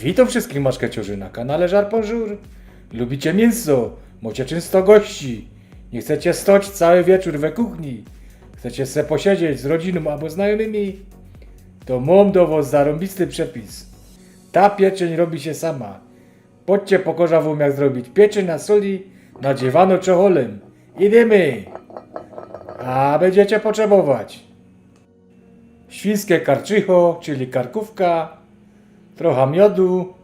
Witam wszystkich maszkeciorzy na kanale Żar Bonjour. Lubicie mięso, macie często gości. Nie chcecie stoć cały wieczór we kuchni. Chcecie se posiedzieć z rodziną albo znajomymi. To mam do was zarąbisty przepis. Ta pieczeń robi się sama. Podcie pokorza wam jak zrobić pieczeń na soli nadziewano czoholem. Idziemy! A będziecie potrzebować świńskie karczycho, czyli karkówka, trochę miodu,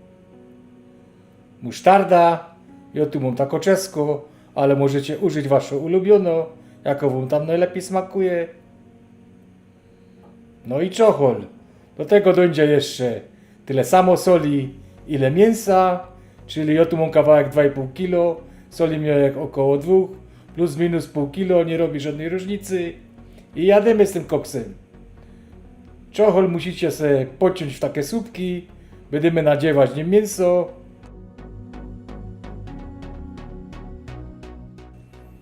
musztarda, ja tu mam tako czesko, ale możecie użyć waszą ulubioną, jaką wam tam najlepiej smakuje. No i czochol. Do tego dojdzie jeszcze tyle samo soli, ile mięsa, czyli ja tu mam kawałek 2,5 kg, soli miałem około 2, plus minus pół kilo, nie robi żadnej różnicy. I jademy z tym koksem. Czochol musicie sobie pociąć w takie słupki. Będziemy nadziewać nim mięso.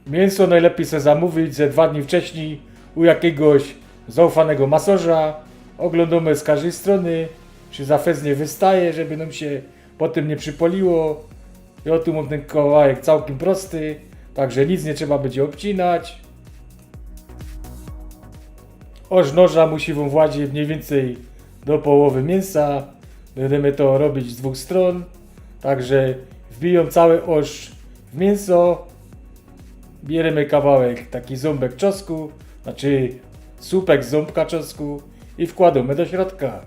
Mięso najlepiej sobie zamówić ze dwa dni wcześniej u jakiegoś zaufanego masorza. Oglądamy z każdej strony, czy zafez nie wystaje, żeby nam się potem nie przypoliło. Ja tu mam ten kawałek całkiem prosty, także nic nie trzeba będzie obcinać. Oż noża musi wam władzić mniej więcej do połowy mięsa. Będziemy to robić z dwóch stron. Także wbiją cały oż w mięso. Bierzemy kawałek, taki ząbek czosku, znaczy słupek ząbka czosku i wkładamy do środka.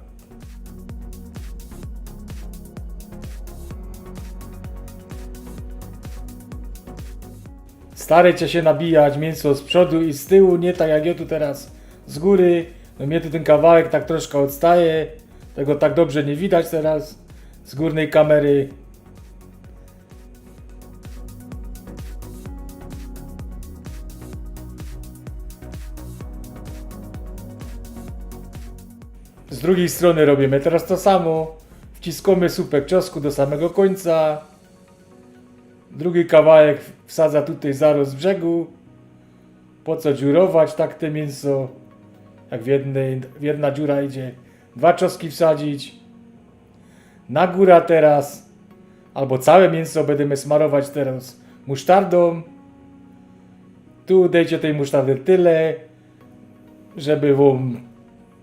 Starajcie się nabijać mięso z przodu i z tyłu, nie tak jak ja tu teraz z góry. No mnie tu ten kawałek tak troszkę odstaje. Tego tak dobrze nie widać teraz z górnej kamery. Z drugiej strony robimy teraz to samo. Wciskamy słupek czosku do samego końca. Drugi kawałek wsadza tutaj zaraz z brzegu. Po co dziurować tak te mięso? Jak w, jednej, w jedna dziura idzie. Dwa czoski wsadzić. Na górę teraz. Albo całe mięso będziemy smarować teraz musztardą. Tu dejcie tej musztardy tyle, żeby wam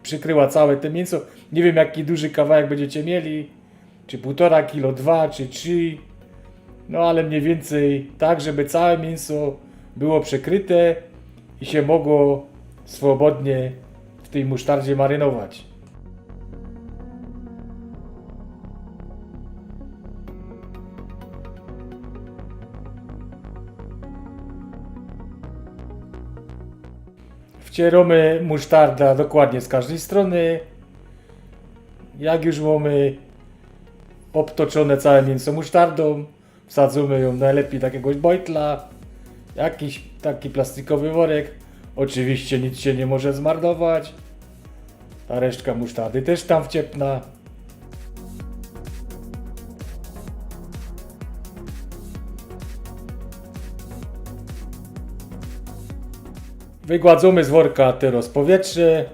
przykryła całe te mięso. Nie wiem jaki duży kawałek będziecie mieli. Czy półtora kilo, dwa, czy trzy. No ale mniej więcej tak, żeby całe mięso było przykryte i się mogło swobodnie w tej musztardzie marynować. Wcieramy musztarda dokładnie z każdej strony. Jak już mamy obtoczone całe mięso musztardą, wsadzamy ją najlepiej do jakiegoś bojtla, jakiś taki plastikowy worek. Oczywiście nic się nie może zmarnować. Ta resztka musztardy też tam wciepna. Wygładzamy z worka teraz powietrze.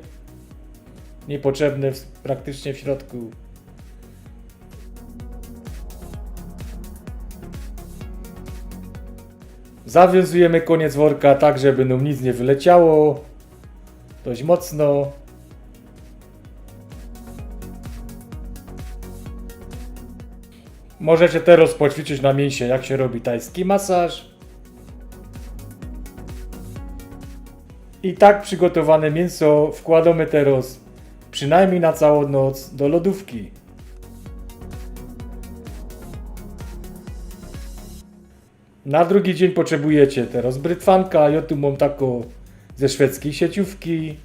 Niepotrzebne w, praktycznie w środku. Zawiązujemy koniec worka tak, żeby nam nic nie wyleciało. Dość mocno. Możecie teraz poćwiczyć na mięsie, jak się robi tajski masaż. I tak przygotowane mięso wkładamy teraz przynajmniej na całą noc do lodówki. Na drugi dzień potrzebujecie teraz brytwanka, ja tu mam taką ze szwedzkiej sieciówki.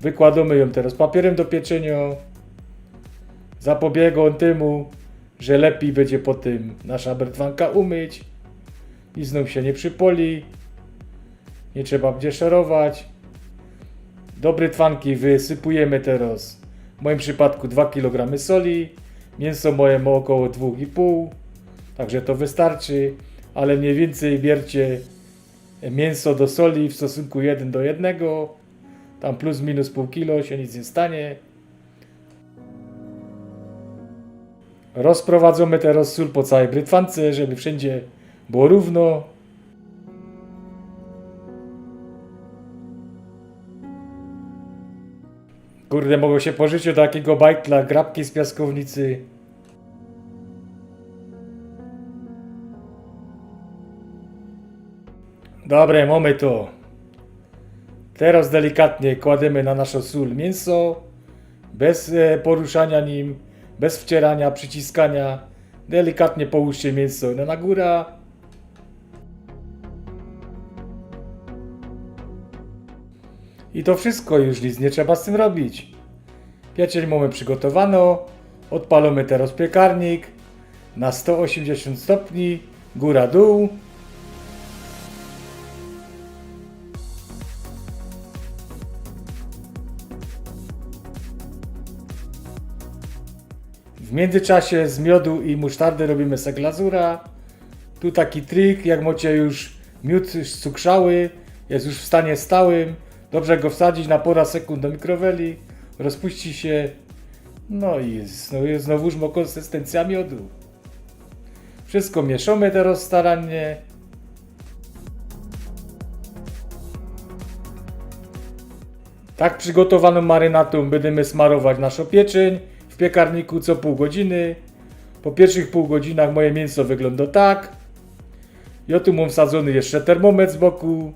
Wykładamy ją teraz papierem do pieczenia. Zapobiegą temu, że lepiej będzie po tym nasza brytwanka umyć. I znów się nie przypoli. Nie trzeba będzie szorować. Do brytwanki wysypujemy teraz w moim przypadku 2 kg soli. Mięso moje ma około 2,5 Także to wystarczy, ale mniej więcej bierzcie mięso do soli w stosunku 1 do 1. Tam plus minus pół kilo się nic nie stanie. Rozprowadzamy teraz sól po całej brytwance, żeby wszędzie było równo. Kurde, mogą się pożyczyć do takiego bajtla, grabki z piaskownicy. Dobre, mamy to. Teraz delikatnie kładziemy na naszą sól mięso, bez e, poruszania nim, bez wcierania, przyciskania. Delikatnie połóżcie mięso na, na górę. I to wszystko, już nic nie trzeba z tym robić. Pieczeń mamy przygotowano. Odpalamy teraz piekarnik na 180 stopni, góra-dół. W międzyczasie z miodu i musztardy robimy se glazura. Tu taki trik, jak macie już miód cukrzały, jest już w stanie stałym, dobrze go wsadzić na pora sekund do mikroweli, rozpuści się, no i no jest znowuż ma konsystencja miodu. Wszystko mieszamy teraz starannie. Tak przygotowaną marynatą będziemy smarować naszą pieczeń w piekarniku co pół godziny. Po pierwszych pół godzinach moje mięso wygląda tak. Ja tu mam wsadzony jeszcze termometr z boku.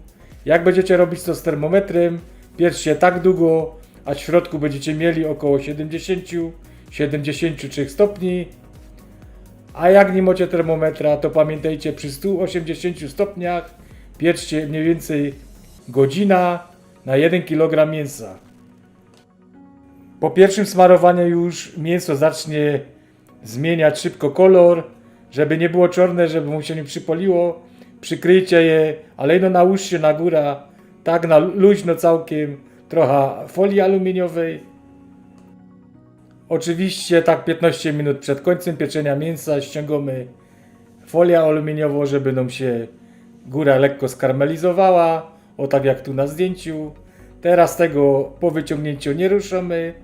Jak będziecie robić to z termometrem, pierzcie tak długo, a w środku będziecie mieli około 70-73 stopni. A jak nie macie termometra, to pamiętajcie przy 180 stopniach pierzcie mniej więcej godzina na 1 kg mięsa. Po pierwszym smarowaniu już mięso zacznie zmieniać szybko kolor, żeby nie było czarne, żeby mu się nie przypoliło. Przykryjcie je, ale no nałóżcie na górę, tak na luźno całkiem, trochę folii aluminiowej. Oczywiście tak 15 minut przed końcem pieczenia mięsa ściągamy folię aluminiową, żeby nam się góra lekko skarmelizowała, o tak jak tu na zdjęciu. Teraz tego po wyciągnięciu nie ruszamy.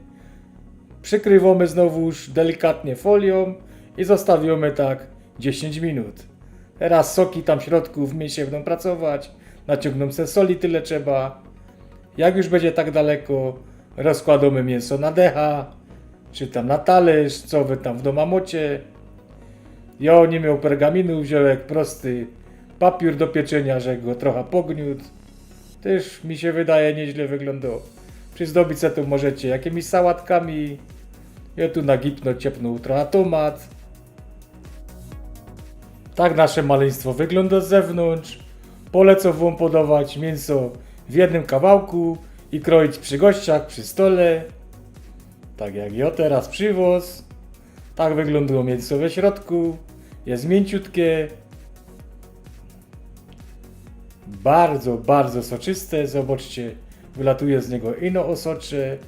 Przykrywamy znowuż delikatnie folią i zostawiamy tak 10 minut. Teraz soki tam w środku w mięsie będą pracować, naciągną se soli tyle trzeba. Jak już będzie tak daleko, rozkładamy mięso na decha, czy tam na talerz, co wy tam w domu macie. Ja nie miał pergaminu, wziąłem prosty papier do pieczenia, że go trochę pogniótł. Też mi się wydaje nieźle wyglądał. Przyzdobić se tu możecie jakimiś sałatkami. Ja tu na gipno ciepnął trochę tomat. Tak nasze maleństwo wygląda z zewnątrz. Polecam wam podawać mięso w jednym kawałku i kroić przy gościach, przy stole. Tak jak ja teraz przywoz. Tak wyglądało mięso we środku. Jest mięciutkie. Bardzo, bardzo soczyste. Zobaczcie, wylatuje z niego ino osocze.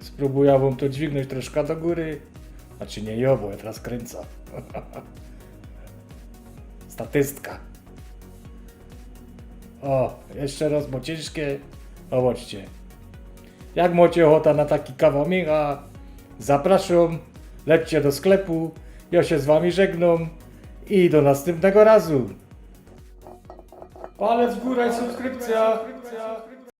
Spróbuję wam to dźwignąć troszkę do góry. Znaczy nie ja, bo ja teraz kręcę. Statystka. O, jeszcze raz, bo ciężkie. Zobaczcie. Jak macie ochota na taki kawał zapraszam, lećcie do sklepu, ja się z wami żegnam i do następnego razu. Palec w górę subskrypcja.